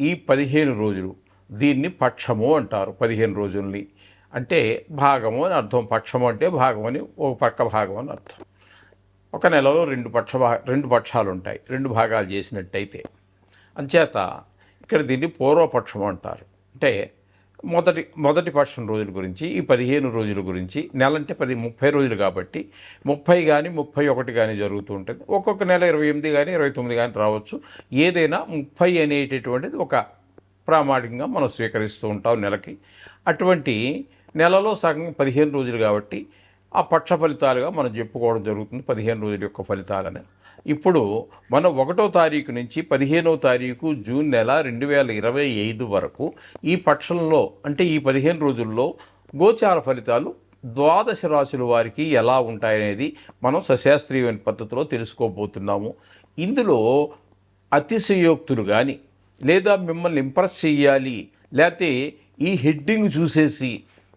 ఈ పదిహేను రోజులు దీన్ని పక్షము అంటారు పదిహేను రోజుల్ని. అంటే భాగము అని అర్థం పక్షము అంటే భాగం అని ఒక పక్క భాగం అని అర్థం. ఒక నెలలో రెండు పక్ష భా- రెండు పక్షాలు ఉంటాయి రెండు భాగాలు చేసినట్టయితే. అంచేత ఇక్కడ దీన్ని పూర్వపక్షము అంటారు. అంటే మొదటి మొదటి పక్షం రోజుల గురించి ఈ పదిహేను రోజుల గురించి నెలంటే పది ముప్పై రోజులు కాబట్టి ముప్పై కానీ ముప్పై ఒకటి కానీ జరుగుతూ ఉంటుంది. ఒక్కొక్క నెల ఇరవై ఎనిమిది కానీ ఇరవై తొమ్మిది కానీ రావచ్చు. ఏదైనా ముప్పై అనేటటువంటిది ఒక ప్రామాణికంగా మనం స్వీకరిస్తూ ఉంటాం నెలకి. అటువంటి నెలలో సగం పదిహేను రోజులు కాబట్టి ఆ పక్ష ఫలితాలుగా మనం చెప్పుకోవడం జరుగుతుంది పదిహేను రోజుల యొక్క ఫలితాలని. ఇప్పుడు మనం ఒకటో తారీఖు నుంచి పదిహేనో తారీఖు జూన్ నెల రెండు వేల ఇరవై ఐదు వరకు ఈ పక్షంలో అంటే ఈ పదిహేను రోజుల్లో గోచార ఫలితాలు ద్వాదశ రాశుల వారికి ఎలా ఉంటాయనేది మనం సశాస్త్రీయమైన పద్ధతిలో తెలుసుకోబోతున్నాము. ఇందులో అతిశయోక్తులు కానీ లేదా మిమ్మల్ని ఇంప్రెస్ చేయాలి లేకపోతే ఈ హెడ్డింగ్ చూసేసి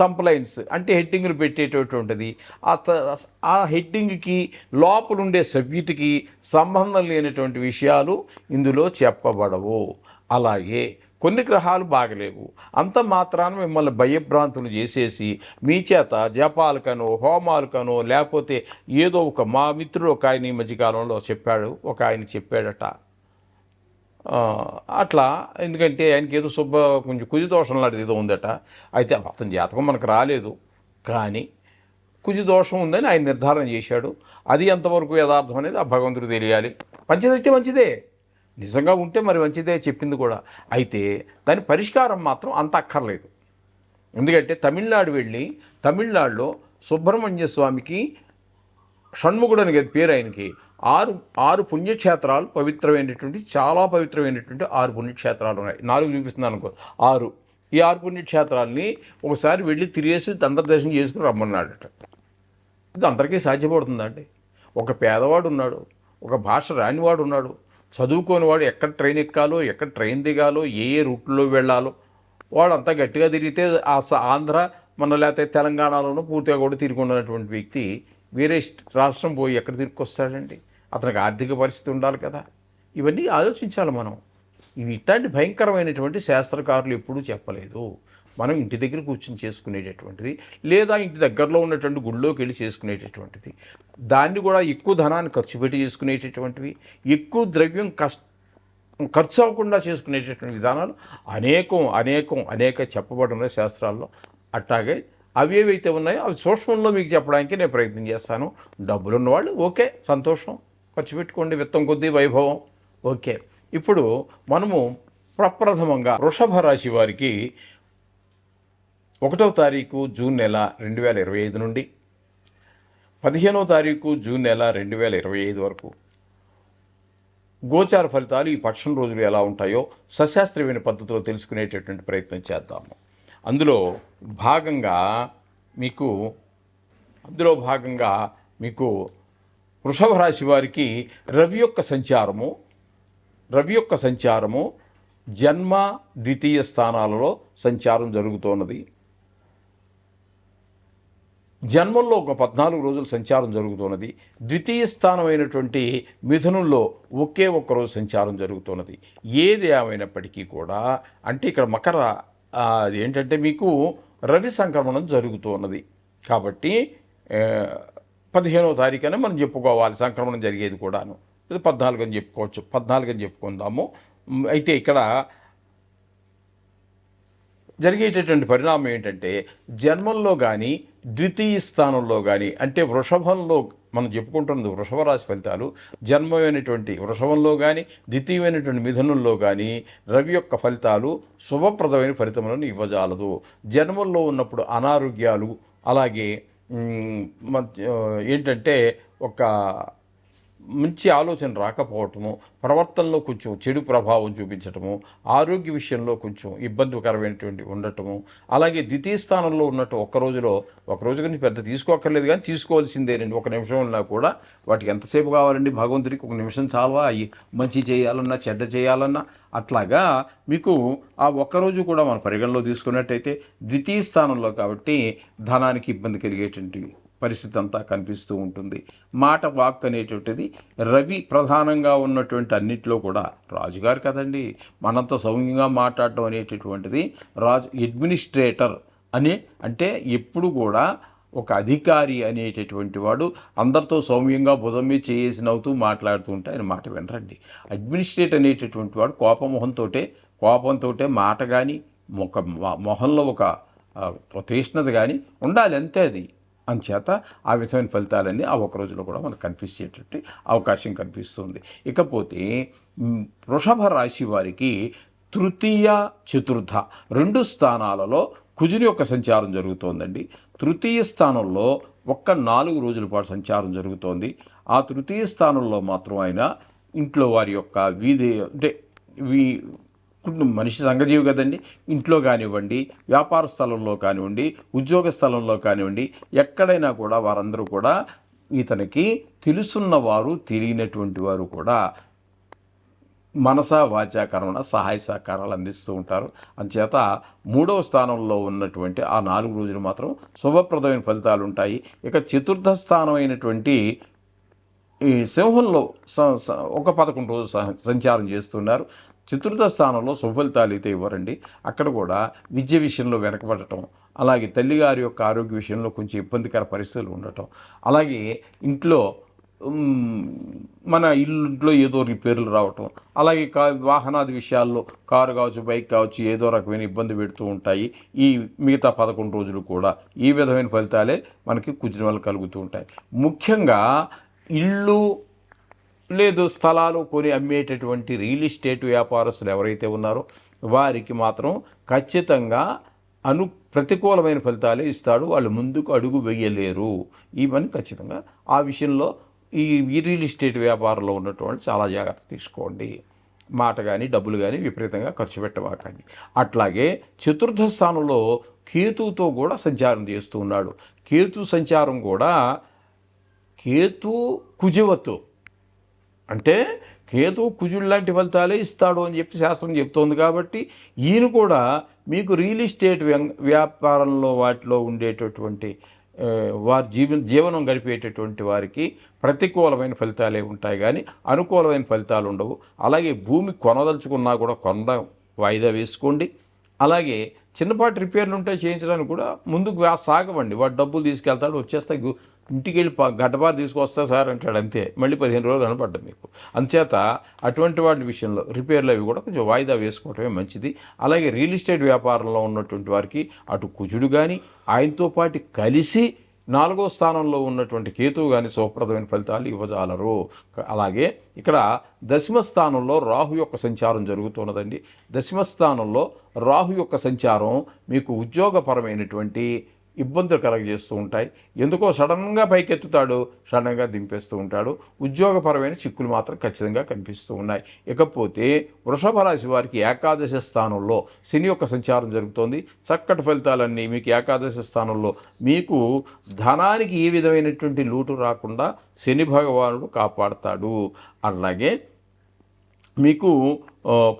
తంప్లైన్స్ అంటే హెడ్డింగ్లు పెట్టేటటువంటిది ఆ త- ఆ హెడ్డింగ్కి లోపలుండే సబ్జెక్టుకి సంబంధం లేనటువంటి విషయాలు ఇందులో చెప్పబడవు. అలాగే కొన్ని గ్రహాలు బాగలేవు. అంత మాత్రాన మిమ్మల్ని భయభ్రాంతులు చేసేసి మీ చేత జపాలకనో హోమాలకనో లేకపోతే ఏదో ఒక మా మిత్రుడు ఒక ఆయన ఈ మధ్యకాలంలో చెప్పాడు ఒక ఆయన చెప్పాడట. అట్లా ఎందుకంటే ఆయనకి ఏదో శుభ కొంచెం కుజి దోషం లాంటిది ఏదో ఉందట. అయితే అతని జాతకం మనకు రాలేదు. కానీ కుజి దోషం ఉందని ఆయన నిర్ధారణ చేశాడు. అది ఎంతవరకు యథార్థం అనేది ఆ భగవంతుడు తెలియాలి. మంచిదైతే మంచిదే. నిజంగా ఉంటే మరి మంచిదే చెప్పింది కూడా. అయితే దాని పరిష్కారం మాత్రం అంత అక్కర్లేదు. ఎందుకంటే తమిళనాడు వెళ్ళి తమిళనాడులో సుబ్రహ్మణ్య స్వామికి షణ్ముఖుడు అని కదా పేరు ఆయనకి. ఆరు ఆరు పుణ్యక్షేత్రాలు పవిత్రమైనటువంటి చాలా పవిత్రమైనటువంటి ఆరు పుణ్యక్షేత్రాలు ఉన్నాయి. నాలుగు చూపిస్తున్నాను అనుకో. ఆరు. ఈ ఆరు పుణ్యక్షేత్రాలని ఒకసారి వెళ్ళి తిరిగేసి అంతర్దర్శనం చేసుకుని రమ్మన్నాడట. ఇది అందరికీ సాధ్యపడుతుందండి ఒక పేదవాడు ఉన్నాడు ఒక భాష రానివాడు ఉన్నాడు చదువుకోనివాడు ఎక్కడ ట్రైన్ ఎక్కాలో ఎక్కడ ట్రైన్ దిగాలో ఏ ఏ రూట్లో వెళ్ళాలో వాడు అంతా గట్టిగా తిరిగితే ఆ ఆంధ్ర మన లేకపోతే తెలంగాణలోనూ పూర్తిగా కూడా తిరిగి ఉన్నటువంటి వ్యక్తి వేరే రాష్ట్రం పోయి ఎక్కడ తిరిగి అతనికి ఆర్థిక పరిస్థితి ఉండాలి కదా. ఇవన్నీ ఆలోచించాలి మనం. ఇవి ఇట్లాంటి భయంకరమైనటువంటి శాస్త్రకారులు ఎప్పుడూ చెప్పలేదు. మనం ఇంటి దగ్గర కూర్చొని చేసుకునేటటువంటిది లేదా ఇంటి దగ్గరలో ఉన్నటువంటి గుళ్ళోకి వెళ్ళి చేసుకునేటటువంటిది. దాన్ని కూడా ఎక్కువ ధనాన్ని ఖర్చు పెట్టి చేసుకునేటటువంటివి ఎక్కువ ద్రవ్యం కష్ట ఖర్చు అవ్వకుండా చేసుకునేటటువంటి విధానాలు అనేకం అనేకం అనేక చెప్పబడిన శాస్త్రాల్లో అట్లాగే అవి ఏవైతే ఉన్నాయో అవి సూక్ష్మంలో మీకు చెప్పడానికి నేను ప్రయత్నం చేస్తాను. డబ్బులు ఉన్నవాళ్ళు ఓకే సంతోషం. ఖర్చు పెట్టుకోండి విత్తం కొద్దీ వైభవం. ఓకే. ఇప్పుడు మనము ప్రప్రథమంగా వృషభ రాశి వారికి ఒకటవ తారీఖు జూన్ నెల రెండు వేల ఇరవై ఐదు నుండి పదిహేనవ తారీఖు జూన్ నెల రెండు వేల ఇరవై ఐదు వరకు గోచార ఫలితాలు ఈ పక్షం రోజులు ఎలా ఉంటాయో సశాస్త్రీయమైన పద్ధతిలో తెలుసుకునేటటువంటి ప్రయత్నం చేద్దాము. అందులో భాగంగా మీకు అందులో భాగంగా మీకు వృషభ రాశి వారికి రవి యొక్క సంచారము రవి యొక్క సంచారము జన్మ ద్వితీయ స్థానాలలో సంచారం జరుగుతున్నది. జన్మంలో ఒక పద్నాలుగు రోజులు సంచారం జరుగుతున్నది. ద్వితీయ స్థానమైనటువంటి మిథునంలో ఒకే ఒక్క రోజు సంచారం జరుగుతున్నది. ఏది ఏమైనప్పటికీ కూడా అంటే ఇక్కడ మకర అది ఏంటంటే మీకు రవి సంక్రమణం జరుగుతున్నది. కాబట్టి పదిహేనవ తారీఖునే మనం చెప్పుకోవాలి సంక్రమణం జరిగేది కూడాను. లేదా పద్నాలుగు అని చెప్పుకోవచ్చు. పద్నాలుగు అని చెప్పుకుందాము. అయితే ఇక్కడ జరిగేటటువంటి పరిణామం ఏంటంటే జన్మంలో కానీ ద్వితీయ స్థానంలో కానీ అంటే వృషభంలో మనం చెప్పుకుంటున్నది వృషభ రాశి ఫలితాలు జన్మమైనటువంటి వృషభంలో కానీ ద్వితీయమైనటువంటి మిథునంలో కానీ రవి యొక్క ఫలితాలు శుభప్రదమైన ఫలితములను ఇవ్వజాలదు. జన్మంలో ఉన్నప్పుడు అనారోగ్యాలు అలాగే ఏంటంటే ఒక మంచి ఆలోచన రాకపోవటము ప్రవర్తనలో కొంచెం చెడు ప్రభావం చూపించటము ఆరోగ్య విషయంలో కొంచెం ఇబ్బందికరమైనటువంటి ఉండటము అలాగే ద్వితీయ స్థానంలో ఉన్నట్టు ఒక రోజులో ఒక రోజు గురించి పెద్ద తీసుకోక్కర్లేదు కానీ తీసుకోవాల్సిందేనండి. ఒక నిమిషంలో కూడా వాటికి ఎంతసేపు కావాలండి? భగవంతుడికి ఒక నిమిషం చాలవా అయ్యి మంచి చేయాలన్నా చెడ్డ చేయాలన్నా అట్లాగా మీకు ఆ ఒక్కరోజు కూడా మనం పరిగణలో తీసుకున్నట్టయితే ద్వితీయ స్థానంలో కాబట్టి ధనానికి ఇబ్బంది కలిగేటువంటి పరిస్థితి అంతా కనిపిస్తూ ఉంటుంది. మాట వాక్ అనేటువంటిది రవి ప్రధానంగా ఉన్నటువంటి అన్నిట్లో కూడా రాజుగారు కదండి. మనంత సౌమ్యంగా మాట్లాడటం అనేటటువంటిది రాజు అడ్మినిస్ట్రేటర్ అనే అంటే ఎప్పుడు కూడా ఒక అధికారి అనేటటువంటి వాడు అందరితో సౌమ్యంగా భుజం మీద చేసి నవ్వుతూ మాట్లాడుతూ ఉంటే ఆయన మాట వినరండి. అడ్మినిస్ట్రేట్ అనేటటువంటి వాడు కోపమొహంతో కోపంతో మాట కానీ ఒక మొ- మొహంలో ఒక ఆ, ఒక తీష్ణత కానీ ఉండాలి అంతే అది. అంచేత ఆ విధమైన ఫలితాలన్నీ ఆ ఒక రోజులో కూడా మనకు కనిపించేటట్టు అవకాశం కనిపిస్తుంది. ఇకపోతే వృషభ రాశి వారికి తృతీయ చతుర్థ రెండు స్థానాలలో కుజుని యొక్క సంచారం జరుగుతోందండి. తృతీయ స్థానంలో ఒక్క నాలుగు రోజుల పాటు సంచారం జరుగుతోంది. ఆ తృతీయ స్థానంలో మాత్రం ఆయన ఇంట్లో వారి యొక్క వీధి అంటే వీ కుటుంబం మనిషి సంఘజీవి కదండి. ఇంట్లో కానివ్వండి వ్యాపార స్థలంలో కానివ్వండి ఉద్యోగ స్థలంలో కానివ్వండి ఎక్కడైనా కూడా వారందరూ కూడా ఇతనికి తెలుసున్నవారు తెలియనటువంటి వారు కూడా మనసా వాచా కర్మణ సహాయ సహకారాలు అందిస్తూ ఉంటారు. అంచేత మూడవ స్థానంలో ఉన్నటువంటి ఆ నాలుగు రోజులు మాత్రం శుభప్రదమైన ఫలితాలు ఉంటాయి. ఇక చతుర్థ స్థానం అయినటువంటి ఈ సింహంలో స- స- ఒక పదకొండు రోజులు సంచారం చేస్తున్నారు. చతుర్థ స్థానంలో సుఫలితాలు అయితే ఇవ్వరండి. అక్కడ కూడా విద్య విషయంలో వెనకబడటం అలాగే తల్లిగారి యొక్క ఆరోగ్య విషయంలో కొంచెం ఇబ్బందికర పరిస్థితులు ఉండటం అలాగే ఇంట్లో మన ఇంట్లో ఏదో రిపేర్లు రావటం అలాగే కా వాహనాది విషయాల్లో కారు కావచ్చు బైక్ కావచ్చు ఏదో రకమైన ఇబ్బంది పెడుతూ ఉంటాయి. ఈ మిగతా పదకొండు రోజులు కూడా ఈ విధమైన ఫలితాలే మనకి కుదిరిన వల్ల కలుగుతూ ఉంటాయి. ముఖ్యంగా ఇళ్ళు లేదు స్థలాలు కొని అమ్మేటటువంటి రియల్ ఎస్టేట్ వ్యాపారస్తులు ఎవరైతే ఉన్నారో వారికి మాత్రం ఖచ్చితంగా అను ప్రతికూలమైన ఫలితాలే ఇస్తాడు. వాళ్ళు ముందుకు అడుగు వేయలేరు. ఇవన్నీ ఖచ్చితంగా ఆ విషయంలో ఈ రియల్ ఎస్టేట్ వ్యాపారంలో ఉన్నటువంటి చాలా జాగ్రత్త తీసుకోండి. మాట కానీ డబ్బులు కానీ విపరీతంగా ఖర్చు పెట్టవాకండి అట్లాగే చతుర్థ స్థానంలో కేతువుతో కూడా సంచారం చేస్తూ ఉన్నాడు. కేతు సంచారం కూడా కేతు కుజవతో అంటే కేతు కుజుడు లాంటి ఫలితాలే ఇస్తాడు అని చెప్పి శాస్త్రం చెప్తోంది కాబట్టి ఈయన కూడా మీకు రియల్ ఎస్టేట్ వ్యం- వ్యాపారంలో వాటిలో ఉండేటటువంటి వారి జీవన జీవనం గడిపేటటువంటి వారికి ప్రతికూలమైన ఫలితాలే ఉంటాయి కానీ అనుకూలమైన ఫలితాలు ఉండవు. అలాగే భూమి కొనదలుచుకున్నా కూడా కొండ వాయిదా వేసుకోండి. అలాగే చిన్నపాటి రిపేర్లు ఉంటే చేయించడానికి కూడా ముందుకు వా- సాగవండి. వాడు డబ్బులు తీసుకెళ్తాడు వచ్చేస్తే గు- ఇంటికి వెళ్ళి గడ్డపార తీసుకొస్తా సార్ అంటాడు అంతే. మళ్ళీ పదిహేను రోజులు కనపడ్డం మీకు. అంచేత అటువంటి వాటి విషయంలో రిపేర్లు అవి కూడా కొంచెం వాయిదా వేసుకోవటమే మంచిది. అలాగే రియల్ ఎస్టేట్ వ్యాపారంలో ఉన్నటువంటి వారికి అటు కుజుడు కానీ ఆయనతో పాటు కలిసి నాలుగో స్థానంలో ఉన్నటువంటి కేతువు కానీ శుభప్రదమైన ఫలితాలు ఇవ్వజాలరు. అలాగే ఇక్కడ దశమ స్థానంలో రాహు యొక్క సంచారం జరుగుతున్నదండి. దశమ స్థానంలో రాహు యొక్క సంచారం మీకు ఉద్యోగపరమైనటువంటి ఇబ్బందులు కలగజేస్తూ ఉంటాయి. ఎందుకో సడన్గా పైకెత్తుతాడు సడన్గా దింపేస్తూ ఉంటాడు. ఉద్యోగపరమైన చిక్కులు మాత్రం ఖచ్చితంగా కనిపిస్తూ ఉన్నాయి. ఇకపోతే వృషభ రాశి వారికి ఏకాదశి స్థానంలో శని యొక్క సంచారం జరుగుతోంది. చక్కటి ఫలితాలన్నీ మీకు ఏకాదశి స్థానంలో. మీకు ధనానికి ఏ విధమైనటువంటి లోటు రాకుండా శని భగవానుడు కాపాడతాడు. అలాగే మీకు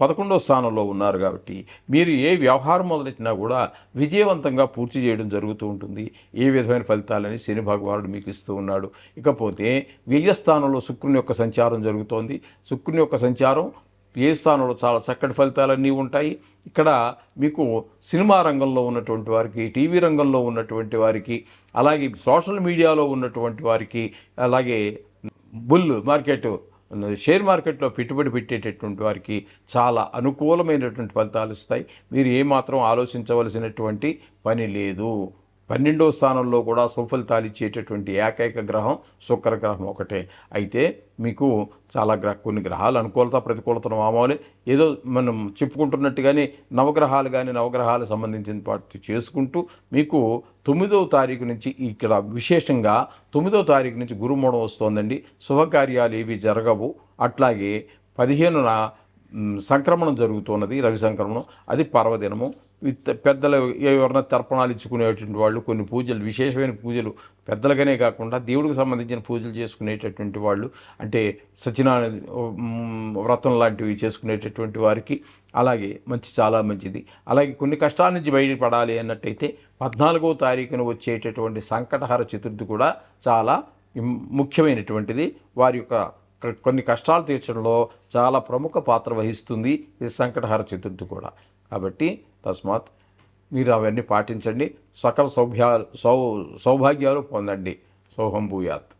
పదకొండో స్థానంలో ఉన్నారు కాబట్టి మీరు ఏ వ్యవహారం మొదలెట్టినా కూడా విజయవంతంగా పూర్తి చేయడం జరుగుతూ ఉంటుంది. ఏ విధమైన ఫలితాలని శని భగవానుడు మీకు ఇస్తూ ఉన్నాడు. ఇకపోతే వ్యయస్థానంలో శుక్రుని యొక్క సంచారం జరుగుతోంది. శుక్రుని యొక్క సంచారం ఏ స్థానంలో చాలా చక్కటి ఫలితాలన్నీ ఉంటాయి. ఇక్కడ మీకు సినిమా రంగంలో ఉన్నటువంటి వారికి టీవీ రంగంలో ఉన్నటువంటి వారికి అలాగే సోషల్ మీడియాలో ఉన్నటువంటి వారికి అలాగే బుల్ మార్కెట్ షేర్ మార్కెట్లో పెట్టుబడి పెట్టేటటువంటి వారికి చాలా అనుకూలమైనటువంటి ఫలితాలు ఇస్తాయి. మీరు ఏమాత్రం ఆలోచించవలసినటువంటి పని లేదు. పన్నెండవ స్థానంలో కూడా సుఫలితాలు ఇచ్చేటటువంటి ఏకైక గ్రహం శుక్ర గ్రహం ఒకటే. అయితే మీకు చాలా గ్రహ కొన్ని గ్రహాలు అనుకూలత ప్రతికూలత మామూలు ఏదో మనం చెప్పుకుంటున్నట్టుగానే నవగ్రహాలు కానీ నవగ్రహాలు సంబంధించిన పాటు చేసుకుంటూ మీకు తొమ్మిదవ తారీఖు నుంచి ఇక్కడ విశేషంగా తొమ్మిదవ తారీఖు నుంచి గురుమూడం వస్తోందండి. శుభకార్యాలు ఏవి జరగవు. అట్లాగే పదిహేనున సంక్రమణం జరుగుతున్నది రవి సంక్రమణం. అది పర్వదినము. పెద్దలు ఎవరైనా తర్పణాలు ఇచ్చుకునేటువంటి వాళ్ళు కొన్ని పూజలు విశేషమైన పూజలు పెద్దలుగానే కాకుండా దేవుడికి సంబంధించిన పూజలు చేసుకునేటటువంటి వాళ్ళు అంటే సత్యనారాయణ వ్రతం లాంటివి చేసుకునేటటువంటి వారికి అలాగే మంచి చాలా మంచిది. అలాగే కొన్ని కష్టాల నుంచి బయటపడాలి అన్నట్టయితే పద్నాలుగవ తారీఖున వచ్చేటటువంటి సంకటహర చతుర్థి కూడా చాలా ముఖ్యమైనటువంటిది. వారి యొక్క కొన్ని కష్టాలు తీర్చడంలో చాలా ప్రముఖ పాత్ర వహిస్తుంది ఈ సంకటహార చతుర్థి కూడా. కాబట్టి తస్మాత్ మీరు అవన్నీ పాటించండి. సకల సౌభ్యా సౌ సౌభాగ్యాలు పొందండి. సౌహం భూయాత్.